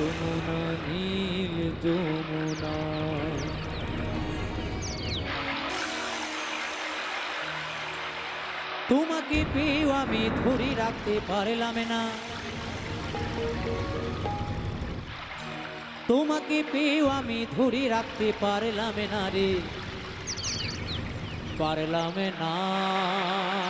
যমুনা, নীল যমুনা। তোমাকে পেয়েও আমি ধরে রাখতে পারলাম না। তোমাকে পেয়েও আমি ধরে রাখতে পারলাম না রে। পারলাম না।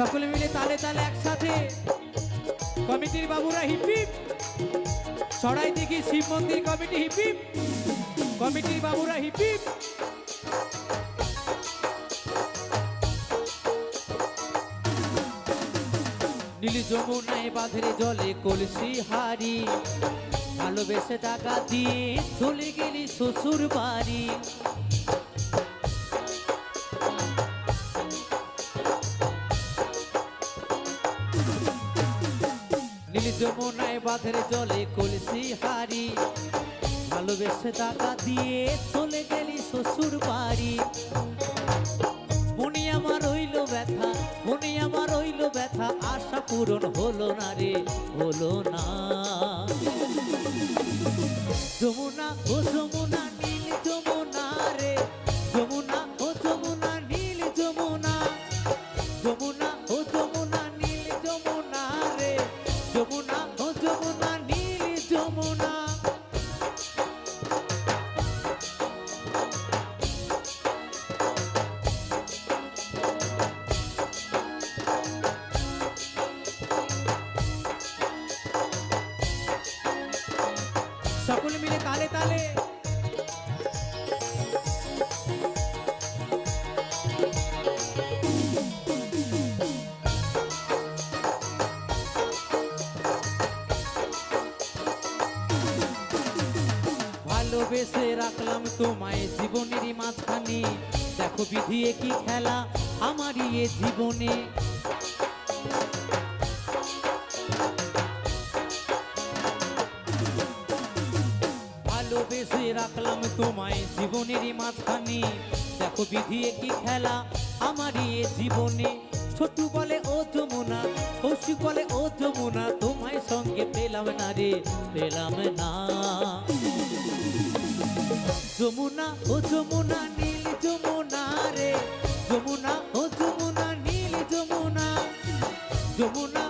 সকলে মিলে তালে তালে একসাথে। কমিটির বাবুরা হিপিপ সরাই দিঘি শিব মন্দির কমিটি হিপিপ কমিটির বাবুরা হিপিপ নীল যমুনায় বাঁধের জলে কলসি হারি। ভালোবেসে টাকা দিয়ে চলে গেলি শ্বশুর বাড়ি। নীল যমুনায় বাঁধের জলে কলসি হারি। ভালোবেসে টাকা দিয়ে চলে গেলি শ্বশুর বাড়ি। মনে আমার হইল ব্যথা, মনে আমার হইল ব্যথা, আশা পূরণ হলো না রে, হলো না। যমুনা ও মিলে তালে তালে। ভালোবেসে রাখলাম তোমায় জীবনেরই মাঝখানে। দেখো বিধিয়ে কি খেলা, আমারই এ জীবনে। রাখলাম তোমায় জীবনেরই মাঝখানে। দেখো বিধিয়ে কি খেলা আমারই এ জীবনে। ছোট বলে, ও যমুনা, কৌশিক বলে, ও যমুনা, তোমায় সঙ্গে পেলাম না রে, পেলাম না। যমুনা, ও যমুনা, নীল যমুনা রে। যমুনা, ও যমুনা, নীল যমুনা। যমুনা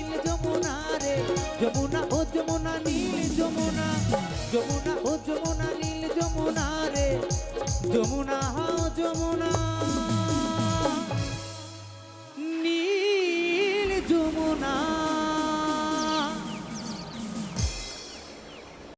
যমুনা ও যমুনা নীল যমুনা। যমুনা ও যমুনা নীল যমুনা রে। যমুনা হা যমুনা।